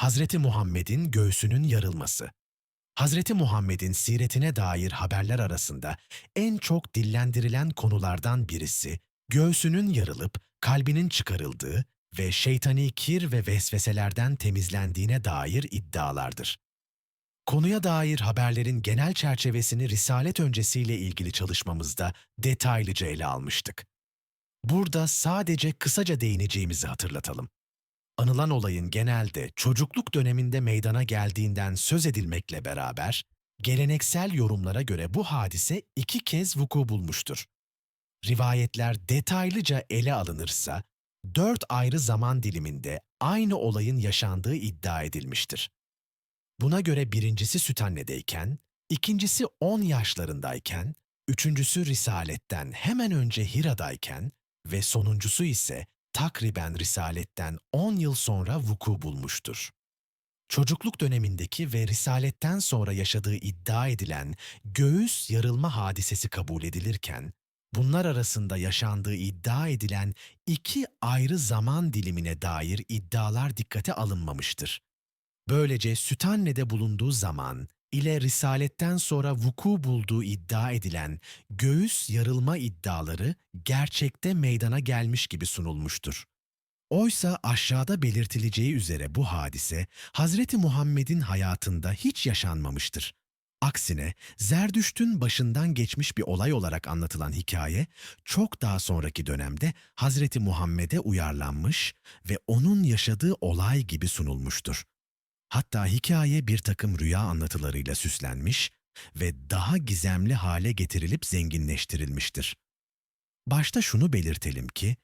Hazreti Muhammed'in göğsünün yarılması. Hazreti Muhammed'in siretine dair haberler arasında en çok dillendirilen konulardan birisi, göğsünün yarılıp kalbinin çıkarıldığı ve şeytani kir ve vesveselerden temizlendiğine dair iddialardır. Konuya dair haberlerin genel çerçevesini Risalet öncesiyle ilgili çalışmamızda detaylıca ele almıştık. Burada sadece kısaca değineceğimizi hatırlatalım. Anılan olayın genelde çocukluk döneminde meydana geldiğinden söz edilmekle beraber, geleneksel yorumlara göre bu hadise iki kez vuku bulmuştur. Rivayetler detaylıca ele alınırsa, dört ayrı zaman diliminde aynı olayın yaşandığı iddia edilmiştir. Buna göre birincisi Süthanne'deyken, ikincisi 10 yaşlarındayken, üçüncüsü Risaletten hemen önce Hira'dayken ve sonuncusu ise takriben Risaletten 10 yıl sonra vuku bulmuştur. Çocukluk dönemindeki ve Risaletten sonra yaşadığı iddia edilen göğüs yarılma hadisesi kabul edilirken, bunlar arasında yaşandığı iddia edilen iki ayrı zaman dilimine dair iddialar dikkate alınmamıştır. Böylece Süthanne'de bulunduğu zaman ile Risaletten sonra vuku bulduğu iddia edilen göğüs yarılma iddiaları gerçekte meydana gelmiş gibi sunulmuştur. Oysa aşağıda belirtileceği üzere bu hadise Hazreti Muhammed'in hayatında hiç yaşanmamıştır. Aksine Zerdüşt'ün başından geçmiş bir olay olarak anlatılan hikaye çok daha sonraki dönemde Hazreti Muhammed'e uyarlanmış ve onun yaşadığı olay gibi sunulmuştur. Hatta hikaye bir takım rüya anlatılarıyla süslenmiş ve daha gizemli hale getirilip zenginleştirilmiştir. Başta şunu belirtelim ki,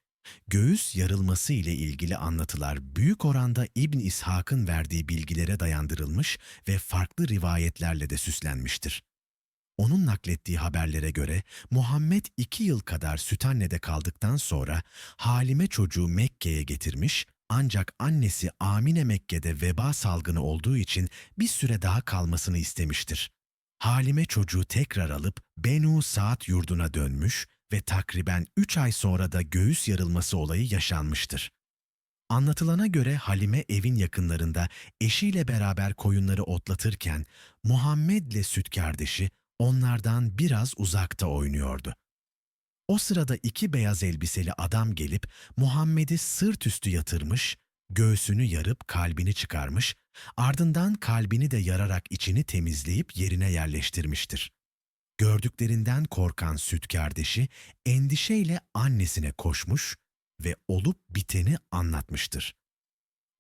göğüs yarılması ile ilgili anlatılar büyük oranda İbn İshak'ın verdiği bilgilere dayandırılmış ve farklı rivayetlerle de süslenmiştir. Onun naklettiği haberlere göre Muhammed iki yıl kadar Sütanne'de kaldıktan sonra Halime çocuğu Mekke'ye getirmiş ancak annesi Amine Mekke'de veba salgını olduğu için bir süre daha kalmasını istemiştir. Halime çocuğu tekrar alıp Benu Saat yurduna dönmüş ve takriben üç ay sonra da göğüs yarılması olayı yaşanmıştır. Anlatılana göre Halime evin yakınlarında eşiyle beraber koyunları otlatırken Muhammed'le süt kardeşi onlardan biraz uzakta oynuyordu. O sırada iki beyaz elbiseli adam gelip Muhammed'i sırt üstü yatırmış, göğsünü yarıp kalbini çıkarmış, ardından kalbini de yararak içini temizleyip yerine yerleştirmiştir. Gördüklerinden korkan süt kardeşi endişeyle annesine koşmuş ve olup biteni anlatmıştır.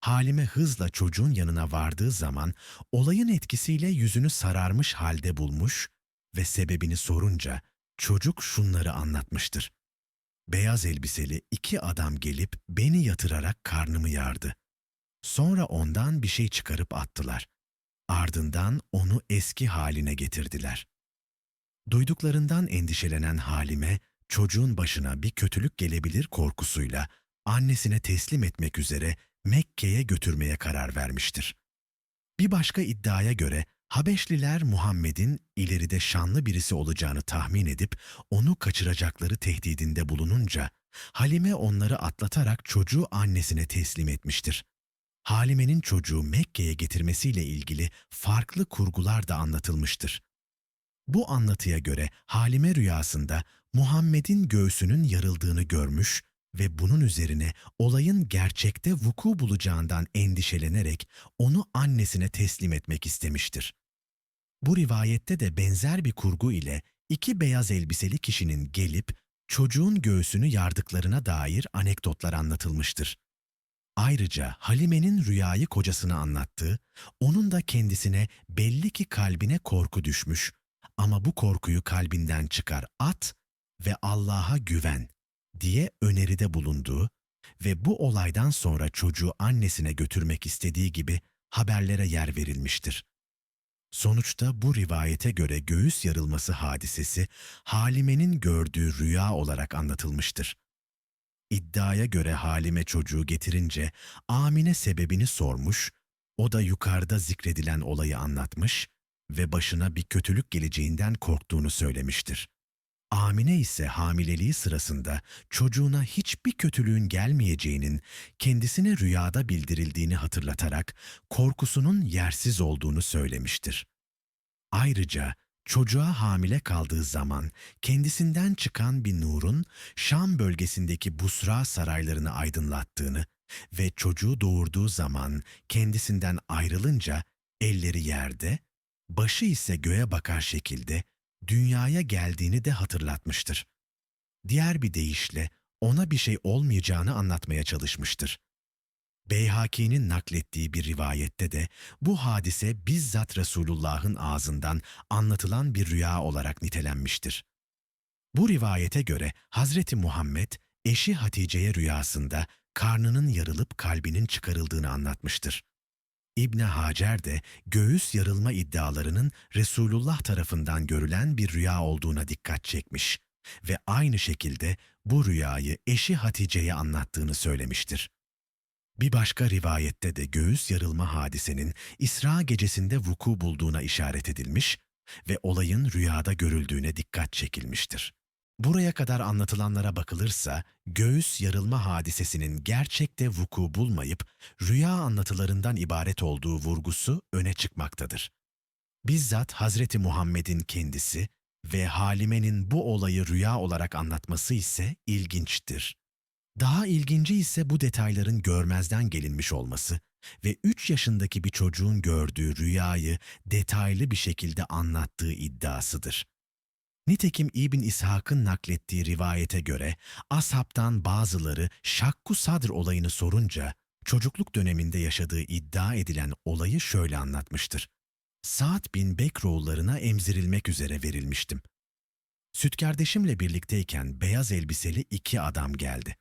Halime hızla çocuğun yanına vardığı zaman olayın etkisiyle yüzünü sararmış halde bulmuş ve sebebini sorunca çocuk şunları anlatmıştır. Beyaz elbiseli iki adam gelip beni yatırarak karnımı yardı. Sonra ondan bir şey çıkarıp attılar. Ardından onu eski haline getirdiler. Duyduklarından endişelenen Halime, çocuğun başına bir kötülük gelebilir korkusuyla annesine teslim etmek üzere Mekke'ye götürmeye karar vermiştir. Bir başka iddiaya göre Habeşliler Muhammed'in ileride şanlı birisi olacağını tahmin edip onu kaçıracakları tehdidinde bulununca Halime onları atlatarak çocuğu annesine teslim etmiştir. Halime'nin çocuğu Mekke'ye getirmesiyle ilgili farklı kurgular da anlatılmıştır. Bu anlatıya göre Halime rüyasında Muhammed'in göğsünün yarıldığını görmüş ve bunun üzerine olayın gerçekte vuku bulacağından endişelenerek onu annesine teslim etmek istemiştir. Bu rivayette de benzer bir kurgu ile iki beyaz elbiseli kişinin gelip çocuğun göğsünü yardıklarına dair anekdotlar anlatılmıştır. Ayrıca Halime'nin rüyayı kocasına anlattığı, onun da kendisine belli ki kalbine korku düşmüş ama bu korkuyu kalbinden çıkar at ve Allah'a güven diye öneride bulunduğu ve bu olaydan sonra çocuğu annesine götürmek istediği gibi haberlere yer verilmiştir. Sonuçta bu rivayete göre göğüs yarılması hadisesi Halime'nin gördüğü rüya olarak anlatılmıştır. İddiaya göre Halime çocuğu getirince Amine sebebini sormuş, o da yukarıda zikredilen olayı anlatmış ve başına bir kötülük geleceğinden korktuğunu söylemiştir. Amine ise hamileliği sırasında çocuğuna hiçbir kötülüğün gelmeyeceğinin kendisine rüyada bildirildiğini hatırlatarak korkusunun yersiz olduğunu söylemiştir. Ayrıca çocuğa hamile kaldığı zaman kendisinden çıkan bir nurun Şam bölgesindeki Busra saraylarını aydınlattığını ve çocuğu doğurduğu zaman kendisinden ayrılınca elleri yerde, başı ise göğe bakar şekilde dünyaya geldiğini de hatırlatmıştır. Diğer bir deyişle ona bir şey olmayacağını anlatmaya çalışmıştır. Beyhaki'nin naklettiği bir rivayette de bu hadise bizzat Resulullah'ın ağzından anlatılan bir rüya olarak nitelenmiştir. Bu rivayete göre Hazreti Muhammed eşi Hatice'ye rüyasında karnının yarılıp kalbinin çıkarıldığını anlatmıştır. İbni Hacer de göğüs yarılma iddialarının Resulullah tarafından görülen bir rüya olduğuna dikkat çekmiş ve aynı şekilde bu rüyayı eşi Hatice'ye anlattığını söylemiştir. Bir başka rivayette de göğüs yarılma hadisenin İsra gecesinde vuku bulduğuna işaret edilmiş ve olayın rüyada görüldüğüne dikkat çekilmiştir. Buraya kadar anlatılanlara bakılırsa göğüs yarılma hadisesinin gerçekte vuku bulmayıp rüya anlatılarından ibaret olduğu vurgusu öne çıkmaktadır. Bizzat Hazreti Muhammed'in kendisi ve Halime'nin bu olayı rüya olarak anlatması ise ilginçtir. Daha ilginci ise bu detayların görmezden gelinmiş olması ve 3 yaşındaki bir çocuğun gördüğü rüyayı detaylı bir şekilde anlattığı iddiasıdır. Nitekim İbn İshak'ın naklettiği rivayete göre ashabtan bazıları Şakku Sadr olayını sorunca çocukluk döneminde yaşadığı iddia edilen olayı şöyle anlatmıştır. Sa'd bin Bekroğullarına emzirilmek üzere verilmiştim. Süt kardeşimle birlikteyken beyaz elbiseli iki adam geldi.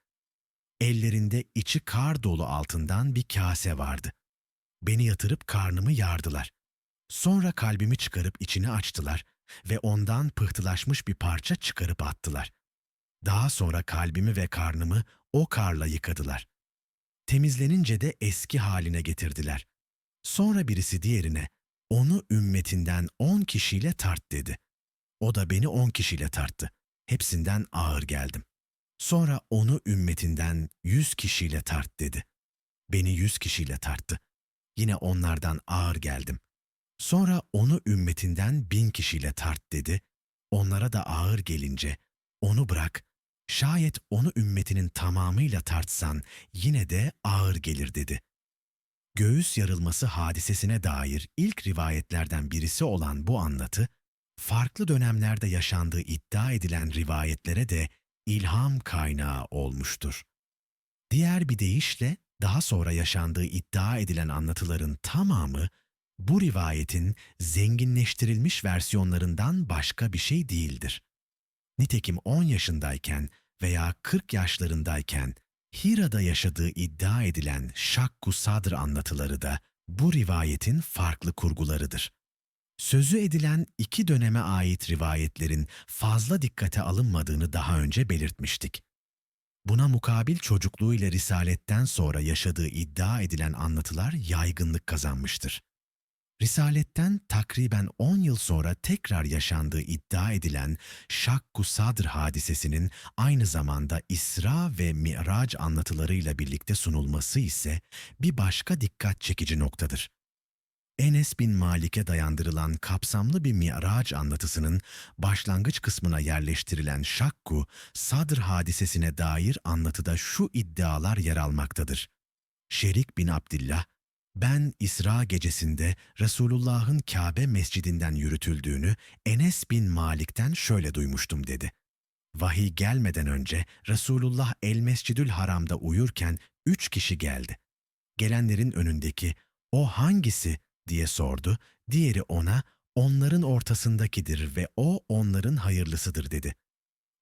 Ellerinde içi kar dolu altından bir kase vardı. Beni yatırıp karnımı yardılar. Sonra kalbimi çıkarıp içini açtılar ve ondan pıhtılaşmış bir parça çıkarıp attılar. Daha sonra kalbimi ve karnımı o karla yıkadılar. Temizlenince de eski haline getirdiler. Sonra birisi diğerine, onu ümmetinden on kişiyle tart dedi. O da beni on kişiyle tarttı. Hepsinden ağır geldim. Sonra onu ümmetinden yüz kişiyle tart dedi. Beni yüz kişiyle tarttı. Yine onlardan ağır geldim. Sonra onu ümmetinden bin kişiyle tart dedi. Onlara da ağır gelince, onu bırak, şayet onu ümmetinin tamamıyla tartsan yine de ağır gelir dedi. Göğüs yarılması hadisesine dair ilk rivayetlerden birisi olan bu anlatı, farklı dönemlerde yaşandığı iddia edilen rivayetlere de ilham kaynağı olmuştur. Diğer bir deyişle daha sonra yaşandığı iddia edilen anlatıların tamamı bu rivayetin zenginleştirilmiş versiyonlarından başka bir şey değildir. Nitekim 10 yaşındayken veya 40 yaşlarındayken Hira'da yaşadığı iddia edilen Şakku Sadr anlatıları da bu rivayetin farklı kurgularıdır. Sözü edilen iki döneme ait rivayetlerin fazla dikkate alınmadığını daha önce belirtmiştik. Buna mukabil çocukluğuyla risaletten sonra yaşadığı iddia edilen anlatılar yaygınlık kazanmıştır. Risaletten takriben 10 yıl sonra tekrar yaşandığı iddia edilen Şakku Sadr hadisesinin aynı zamanda İsra ve Mi'raç anlatılarıyla birlikte sunulması ise bir başka dikkat çekici noktadır. Enes bin Malik'e dayandırılan kapsamlı bir Mi'raç anlatısının başlangıç kısmına yerleştirilen Şakku, Sadr hadisesine dair anlatıda şu iddialar yer almaktadır. Şerik bin Abdillah, ben İsra gecesinde Resulullah'ın Kabe mescidinden yürütüldüğünü Enes bin Malik'ten şöyle duymuştum dedi. Vahiy gelmeden önce Resulullah El Mescidül Haram'da uyurken üç kişi geldi. Gelenlerin önündeki o hangisi diye sordu. Diğeri ona onların ortasındakidir ve o onların hayırlısıdır dedi.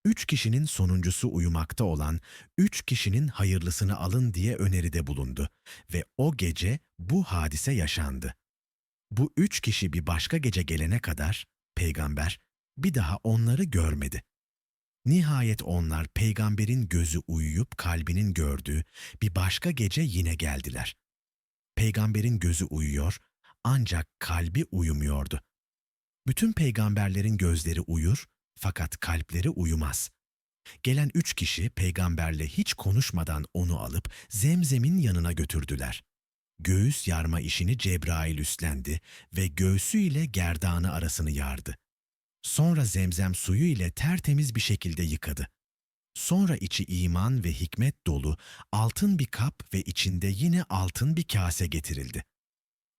Üç kişinin sonuncusu uyumakta olan üç kişinin hayırlısını alın diye öneride bulundu ve o gece bu hadise yaşandı. Bu üç kişi bir başka gece gelene kadar peygamber bir daha onları görmedi. Nihayet onlar peygamberin gözü uyuyup kalbinin gördüğü bir başka gece yine geldiler. Peygamberin gözü uyuyor ancak kalbi uyumuyordu. Bütün peygamberlerin gözleri uyur fakat kalpleri uyumaz. Gelen üç kişi peygamberle hiç konuşmadan onu alıp Zemzem'in yanına götürdüler. Göğüs yarma işini Cebrail üstlendi ve göğsüyle gerdanı arasını yardı. Sonra zemzem suyu ile tertemiz bir şekilde yıkadı. Sonra içi iman ve hikmet dolu altın bir kap ve içinde yine altın bir kase getirildi.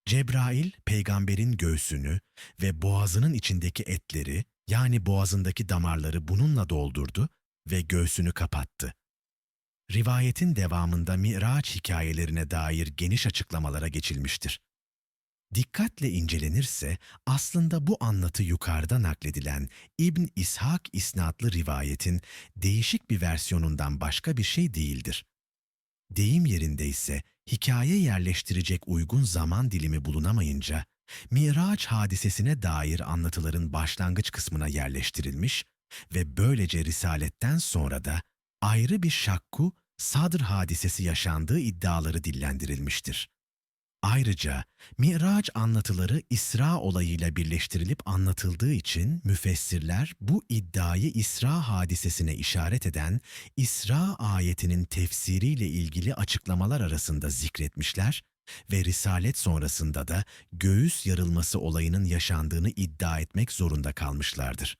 Cebrail peygamberin göğsünü ve boğazının içindeki etleri yani boğazındaki damarları bununla doldurdu ve göğsünü kapattı. Rivayetin devamında Miraç hikayelerine dair geniş açıklamalara geçilmiştir. Dikkatle incelenirse aslında bu anlatı yukarıda nakledilen İbn İshak isnatlı rivayetin değişik bir versiyonundan başka bir şey değildir. Deyim yerinde ise hikaye yerleştirecek uygun zaman dilimi bulunamayınca Miraç hadisesine dair anlatıların başlangıç kısmına yerleştirilmiş ve böylece risaletten sonra da ayrı bir şakku Sadr hadisesi yaşandığı iddiaları dillendirilmiştir. Ayrıca Miraç anlatıları İsra olayıyla birleştirilip anlatıldığı için müfessirler bu iddiayı İsra hadisesine işaret eden İsra ayetinin tefsiriyle ilgili açıklamalar arasında zikretmişler ve risalet sonrasında da göğüs yarılması olayının yaşandığını iddia etmek zorunda kalmışlardır.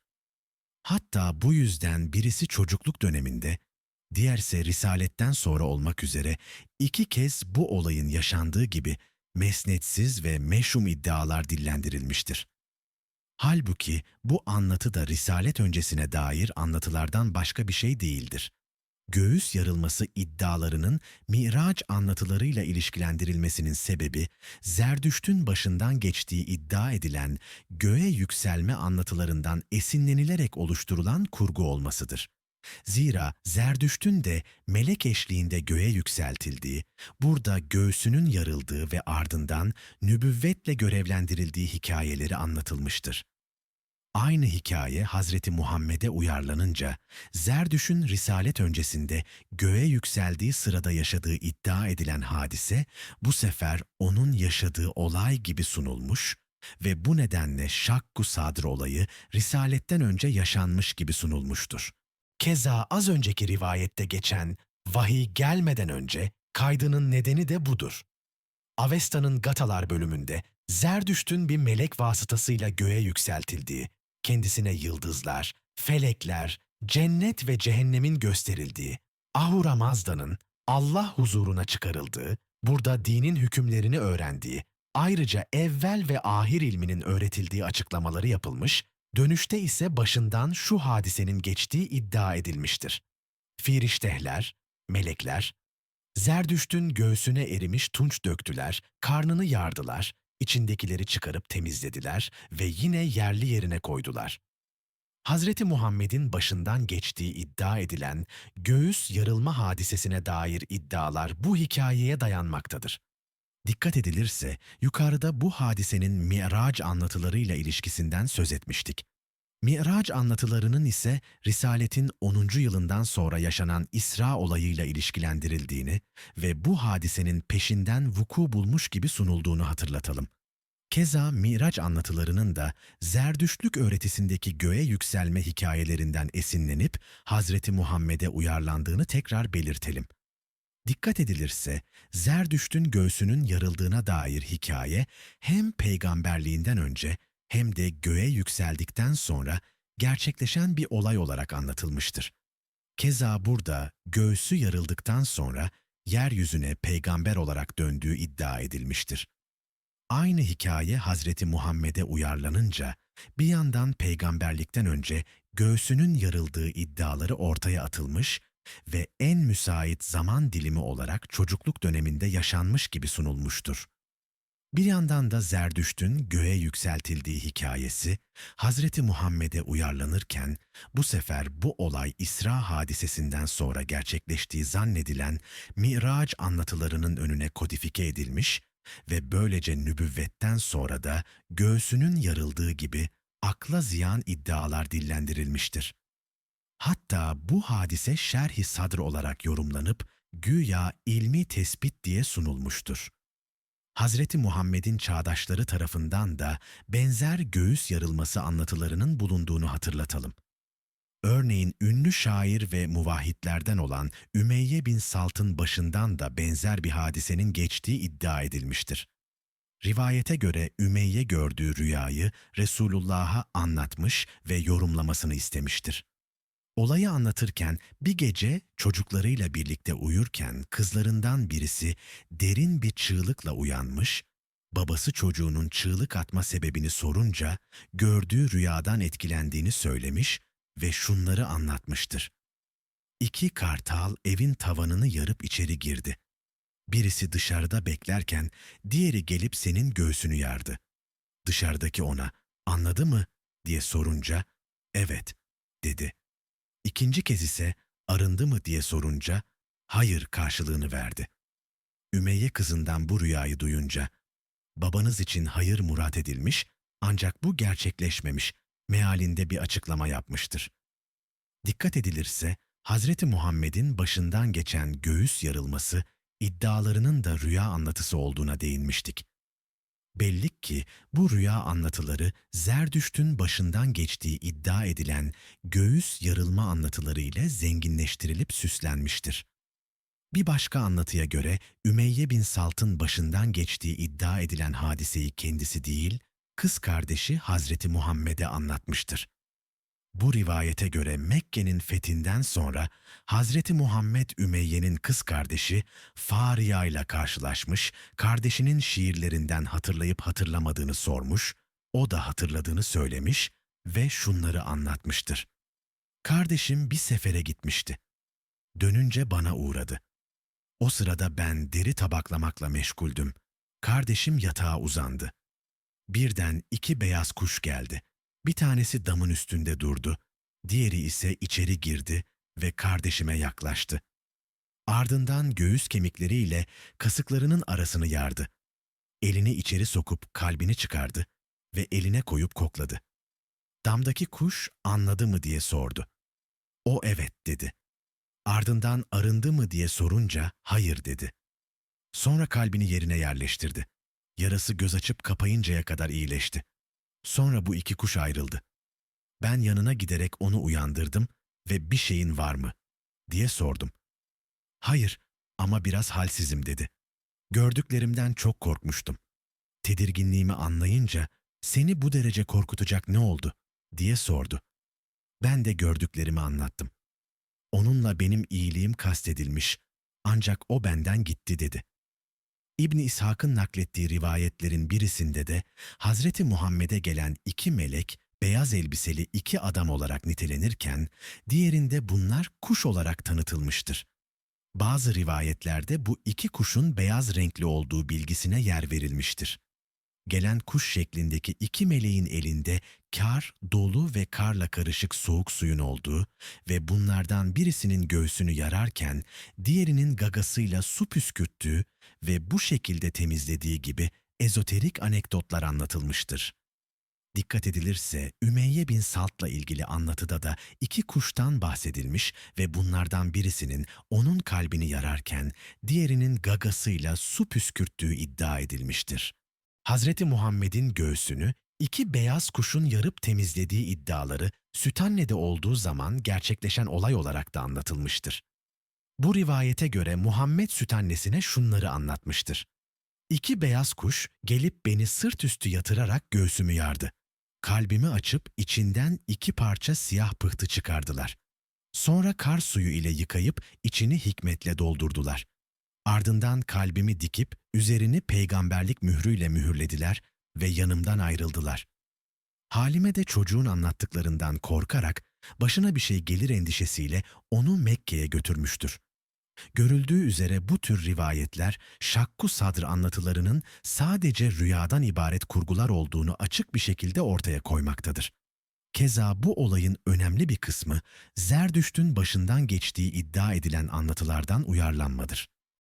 Hatta bu yüzden birisi çocukluk döneminde, diğerse risaletten sonra olmak üzere iki kez bu olayın yaşandığı gibi mesnetsiz ve meşhum iddialar dillendirilmiştir. Halbuki bu anlatı da risalet öncesine dair anlatılardan başka bir şey değildir. Göğüs yarılması iddialarının Miraç anlatılarıyla ilişkilendirilmesinin sebebi, Zerdüşt'ün başından geçtiği iddia edilen göğe yükselme anlatılarından esinlenilerek oluşturulan kurgu olmasıdır. Zira Zerdüşt'ün de melek eşliğinde göğe yükseltildiği, burada göğsünün yarıldığı ve ardından nübüvvetle görevlendirildiği hikayeleri anlatılmıştır. Aynı hikaye Hazreti Muhammed'e uyarlanınca, Zerdüş'ün risalet öncesinde göğe yükseldiği sırada yaşadığı iddia edilen hadise, bu sefer onun yaşadığı olay gibi sunulmuş ve bu nedenle Şakku Sadr olayı risaletten önce yaşanmış gibi sunulmuştur. Keza az önceki rivayette geçen vahiy gelmeden önce kaydının nedeni de budur. Avesta'nın Gatalar bölümünde Zerdüşt'ün bir melek vasıtasıyla göğe yükseltildiği, kendisine yıldızlar, felekler, cennet ve cehennemin gösterildiği, Ahura Mazda'nın Allah huzuruna çıkarıldığı, burada dinin hükümlerini öğrendiği, ayrıca evvel ve ahir ilminin öğretildiği açıklamaları yapılmış, dönüşte ise başından şu hadisenin geçtiği iddia edilmiştir. Firiştehler, melekler, Zerdüşt'ün göğsüne erimiş tunç döktüler, karnını yardılar, içindekileri çıkarıp temizlediler ve yine yerli yerine koydular. Hazreti Muhammed'in başından geçtiği iddia edilen göğüs yarılma hadisesine dair iddialar bu hikayeye dayanmaktadır. Dikkat edilirse yukarıda bu hadisenin Mi'raç anlatılarıyla ilişkisinden söz etmiştik. Mi'raç anlatılarının ise Risaletin 10. yılından sonra yaşanan İsra olayıyla ilişkilendirildiğini ve bu hadisenin peşinden vuku bulmuş gibi sunulduğunu hatırlatalım. Keza Miraç anlatılarının da Zerdüştlük öğretisindeki göğe yükselme hikayelerinden esinlenip Hazreti Muhammed'e uyarlandığını tekrar belirtelim. Dikkat edilirse Zerdüşt'ün göğsünün yarıldığına dair hikaye hem peygamberliğinden önce hem de göğe yükseldikten sonra gerçekleşen bir olay olarak anlatılmıştır. Keza burada göğsü yarıldıktan sonra yeryüzüne peygamber olarak döndüğü iddia edilmiştir. Aynı hikaye Hazreti Muhammed'e uyarlanınca bir yandan peygamberlikten önce göğsünün yarıldığı iddiaları ortaya atılmış ve en müsait zaman dilimi olarak çocukluk döneminde yaşanmış gibi sunulmuştur. Bir yandan da Zerdüşt'ün göğe yükseltildiği hikayesi Hazreti Muhammed'e uyarlanırken bu sefer bu olay İsra hadisesinden sonra gerçekleştiği zannedilen Miraç anlatılarının önüne kodifike edilmiş ve böylece nübüvvetten sonra da göğsünün yarıldığı gibi akla ziyan iddialar dillendirilmiştir. Hatta bu hadise şerhi sadr olarak yorumlanıp güya ilmi tespit diye sunulmuştur. Hazreti Muhammed'in çağdaşları tarafından da benzer göğüs yarılması anlatılarının bulunduğunu hatırlatalım. Örneğin ünlü şair ve muvahhidlerden olan Ümeyye bin Salt'ın başından da benzer bir hadisenin geçtiği iddia edilmiştir. Rivayete göre Ümeyye gördüğü rüyayı Resulullah'a anlatmış ve yorumlamasını istemiştir. Olayı anlatırken bir gece çocuklarıyla birlikte uyurken kızlarından birisi derin bir çığlıkla uyanmış, babası çocuğunun çığlık atma sebebini sorunca gördüğü rüyadan etkilendiğini söylemiş ve şunları anlatmıştır. İki kartal evin tavanını yarıp içeri girdi. Birisi dışarıda beklerken diğeri gelip senin göğsünü yardı. Dışarıdaki ona anladı mı diye sorunca evet dedi. İkinci kez ise arındı mı diye sorunca hayır karşılığını verdi. Ümeyye kızından bu rüyayı duyunca babanız için hayır murat edilmiş ancak bu gerçekleşmemiş mealinde bir açıklama yapmıştır. Dikkat edilirse Hazreti Muhammed'in başından geçen göğüs yarılması iddialarının da rüya anlatısı olduğuna değinmiştik. Belli ki bu rüya anlatıları Zerdüşt'ün başından geçtiği iddia edilen göğüs yarılma anlatıları ile zenginleştirilip süslenmiştir. Bir başka anlatıya göre Ümeyye bin Salt'ın başından geçtiği iddia edilen hadiseyi kendisi değil, kız kardeşi Hazreti Muhammed'e anlatmıştır. Bu rivayete göre Mekke'nin fethinden sonra Hazreti Muhammed Ümeyye'nin kız kardeşi Fariya ile karşılaşmış, kardeşinin şiirlerinden hatırlayıp hatırlamadığını sormuş, o da hatırladığını söylemiş ve şunları anlatmıştır. Kardeşim bir sefere gitmişti. Dönünce bana uğradı. O sırada ben deri tabaklamakla meşguldüm. Kardeşim yatağa uzandı. Birden iki beyaz kuş geldi. Bir tanesi damın üstünde durdu, diğeri ise içeri girdi ve kardeşime yaklaştı. Ardından göğüs kemikleriyle kasıklarının arasını yardı. Elini içeri sokup kalbini çıkardı ve eline koyup kokladı. Damdaki kuş anladı mı diye sordu. O evet dedi. Ardından arındı mı diye sorunca hayır dedi. Sonra kalbini yerine yerleştirdi. Yarası göz açıp kapayıncaya kadar iyileşti. Sonra bu iki kuş ayrıldı. Ben yanına giderek onu uyandırdım ve bir şeyin var mı diye sordum. Hayır ama biraz halsizim dedi. Gördüklerimden çok korkmuştum. Tedirginliğimi anlayınca seni bu derece korkutacak ne oldu diye sordu. Ben de gördüklerimi anlattım. Onunla benim iyiliğim kastedilmiş ancak o benden gitti dedi. İbni İshak'ın naklettiği rivayetlerin birisinde de Hazreti Muhammed'e gelen iki melek beyaz elbiseli iki adam olarak nitelenirken diğerinde bunlar kuş olarak tanıtılmıştır. Bazı rivayetlerde bu iki kuşun beyaz renkli olduğu bilgisine yer verilmiştir. Gelen kuş şeklindeki iki meleğin elinde kar, dolu ve karla karışık soğuk suyun olduğu ve bunlardan birisinin göğsünü yararken diğerinin gagasıyla su püskürttüğü ve bu şekilde temizlediği gibi ezoterik anekdotlar anlatılmıştır. Dikkat edilirse Ümeyye bin Salt'la ilgili anlatıda da iki kuştan bahsedilmiş ve bunlardan birisinin onun kalbini yararken diğerinin gagasıyla su püskürttüğü iddia edilmiştir. Hazreti Muhammed'in göğsünü iki beyaz kuşun yarıp temizlediği iddiaları Sütanne'de olduğu zaman gerçekleşen olay olarak da anlatılmıştır. Bu rivayete göre Muhammed sütannesine şunları anlatmıştır. İki beyaz kuş gelip beni sırt üstü yatırarak göğsümü yardı. Kalbimi açıp içinden iki parça siyah pıhtı çıkardılar. Sonra kar suyu ile yıkayıp içini hikmetle doldurdular. Ardından kalbimi dikip üzerini peygamberlik mührüyle mühürlediler ve yanımdan ayrıldılar. Halime de çocuğun anlattıklarından korkarak başına bir şey gelir endişesiyle onu Mekke'ye götürmüştür. Görüldüğü üzere bu tür rivayetler Şakku Sadr anlatılarının sadece rüyadan ibaret kurgular olduğunu açık bir şekilde ortaya koymaktadır. Keza bu olayın önemli bir kısmı Zerdüşt'ün başından geçtiği iddia edilen anlatılardan uyarlanmadır.